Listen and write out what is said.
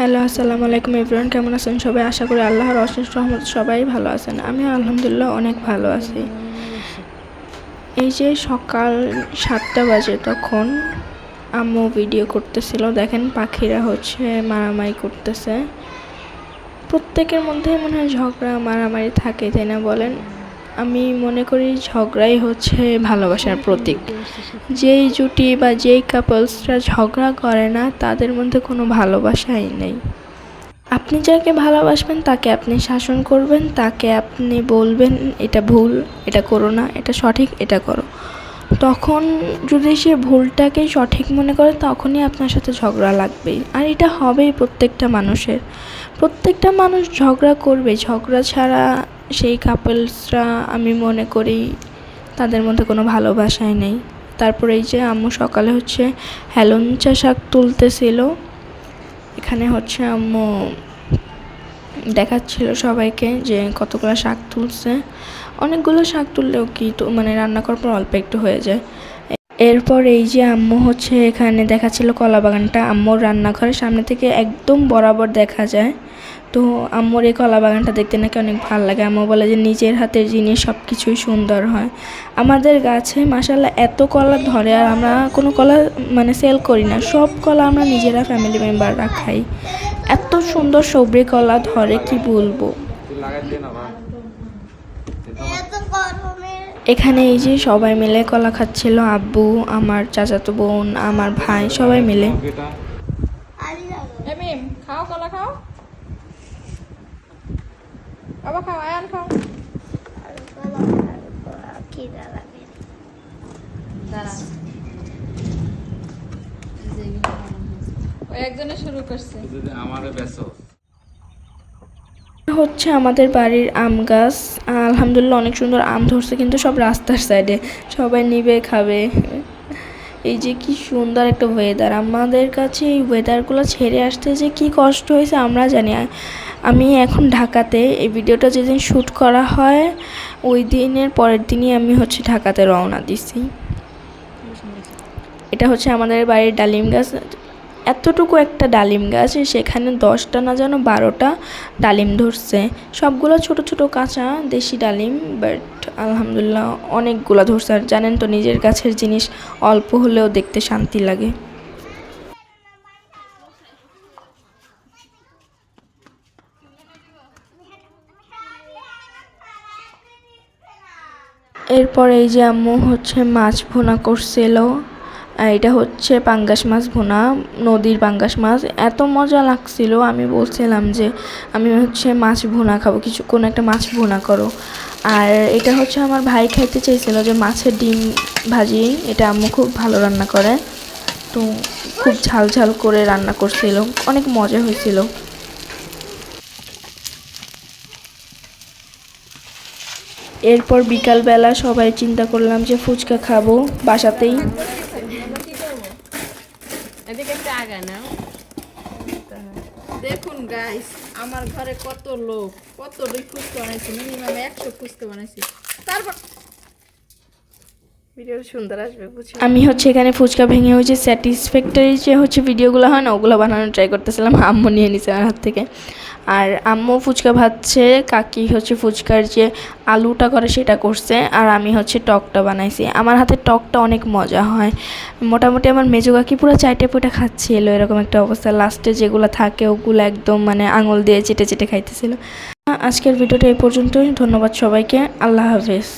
Hello, আসসালামু আলাইকুম everyone, কেমন আছেন সবাই? আশা করি আল্লাহর অশেষ রহমত সবাই ভালো আছেন। আমি আলহামদুলিল্লাহ অনেক ভালো আছি। এই যে সকাল সাতটা বাজে তখন আম্মু ভিডিও করতেছিল। দেখেন পাখিরা হচ্ছে মারামারি করতেছে। প্রত্যেকের মধ্যে মনে হয় ঝগড়া, মারামারি থাকে, তাই না বলেন? আমি মনে করি ঝগড়াই হচ্ছে ভালোবাসার প্রতীক। যেই জুটি বা যেই কাপলসরা ঝগড়া করে না, তাদের মধ্যে কোনো ভালোবাসাই নেই। আপনি যাকে ভালোবাসবেন, তাকে আপনি শাসন করবেন, তাকে আপনি বলবেন, এটা ভুল, এটা করো না, এটা সঠিক, এটা করো। তখন যদি সে ভুলটাকেই সঠিক মনে করে, তখনই আপনার সাথে ঝগড়া লাগবেই। আর এটা হবেই প্রত্যেকটা মানুষের। প্রত্যেকটা মানুষ ঝগড়া করবে। ঝগড়া ছাড়া সেই কাপলসরা আমি মনে করি তাদের মধ্যে কোনো ভালোবাসাই নেই। তারপরে এই যে আম্মু সকালে হচ্ছে হেলঞ্চা শাক তুলতেছিল। এখানে হচ্ছে আম্মু দেখাচ্ছিল সবাইকে যে কতগুলো শাক তুলছে। অনেকগুলো শাক তুললেও কি তো মানে রান্না করার পর অল্প একটু হয়ে যায়। এরপর এই যে আম্মু হচ্ছে এখানে দেখাচ্ছিল কলা বাগানটা। আম্মুর রান্নাঘরের সামনে থেকে একদম বরাবর দেখা যায়। তো আম্মুর এই কলা বাগানটা দেখতে নাকি অনেক ভালো লাগে। আম্মু বলে যে নিজের হাতের জিনিস সব কিছুই সুন্দর হয়। আমাদের গাছে মাসাল্লাহ এত কলা ধরে আর আমরা কোনো কলা মানে সেল করি না। সব কলা আমরা নিজেরা ফ্যামিলি মেম্বাররা খাই। এত সুন্দর সবরি কলা ধরে কি বলব? এখানে এই যে সবাই মিলে কলা খাচ্ছিল আব্বু আমার চাচাতো বোন আমার ভাই সবাই মিলে। এমিম খাও কলা খাও। বাবা খাও আয়ান খাও। একজনে শুরু করছে। আমারে বেসো হচ্ছে আমাদের বাড়ির আম গাছ। আলহামদুলিল্লাহ অনেক সুন্দর আম ধরছে, কিন্তু সব রাস্তার সাইডে সবাই নিবে, খাবে। এই যে কি সুন্দর একটা ওয়েদার আমাদের কাছে এই ওয়েদারগুলো ছেড়ে আসতে যে কি কষ্ট হয়েছে আমরা জানি। আমি এখন ঢাকাতে, এই ভিডিওটা যেদিন শ্যুট করা হয়, ওই দিনের পরের দিনই আমি হচ্ছে ঢাকাতে রওনা দিছি। এটা হচ্ছে আমাদের বাড়ির ডালিম গাছ। এতটুকু একটা ডালিম গাছ সেখানে দশটা না যেন বারোটা ডালিম ধরছে। সবগুলো ছোট ছোট কাঁচা দেশি ডালিম বাট আলহামদুলিল্লাহ অনেকগুলো ধরছে। আর জানেন তো নিজের গাছের জিনিস অল্প হলেও দেখতে শান্তি লাগে। এরপর এই যে আম্মু হচ্ছে মাছ ভোনা করছিল। আর এটা হচ্ছে পাঙ্গাস মাছ ভোনা, নদীর পাঙ্গাস মাছ। এত মজা লাগছিল, আমি বলছিলাম যে আমি হচ্ছে মাছ ভোনা খাব, কিছু কোনো একটা মাছ ভোনা করো। আর এটা হচ্ছে আমার ভাই খাইতে চেয়েছিল যে মাছের ডিম ভাজি, এটা আম্মু খুব ভালো রান্না করে। তো খুব ঝাল ঝাল করে রান্না করছিল, অনেক মজা হয়েছিল। এরপর বিকালবেলা সবাই চিন্তা করলাম যে ফুচকা খাব বাসাতেই। এদিকে না? দেখুন গাইস আমার ঘরে কত লোক কত লোক ফুচকা বানাইছি মিনিমাম একশো ফুচকা বানাইছি। তারপর আমি হচ্ছে এখানে ফুচকা ভেঙে হচ্ছে স্যাটিসফ্যাক্টরি যে হচ্ছে ভিডিওগুলো হয় না, ওগুলো বানানোর ট্রাই করতেছিলাম, আম্মু নিয়ে নিছে আমার হাত থেকে। আর আম্মু ফুচকা ভাজছে কাকি হচ্ছে ফুচকার যে আলুটা করে সেটা করছে, আর আমি হচ্ছে টকটা বানাইছি। আমার হাতে টকটা অনেক মজা হয়। মোটামুটি আমার মেজো কাকি পুরো চাইটে পুটে খাচ্ছিল, এরকম একটা অবস্থা। লাস্টে যেগুলো থাকে, ওগুলো একদম মানে আঙুল দিয়ে চেটে চেটে খাইতেছিল। আজকের ভিডিওটা এই পর্যন্তই, ধন্যবাদ সবাইকে, আল্লাহ হাফেজ।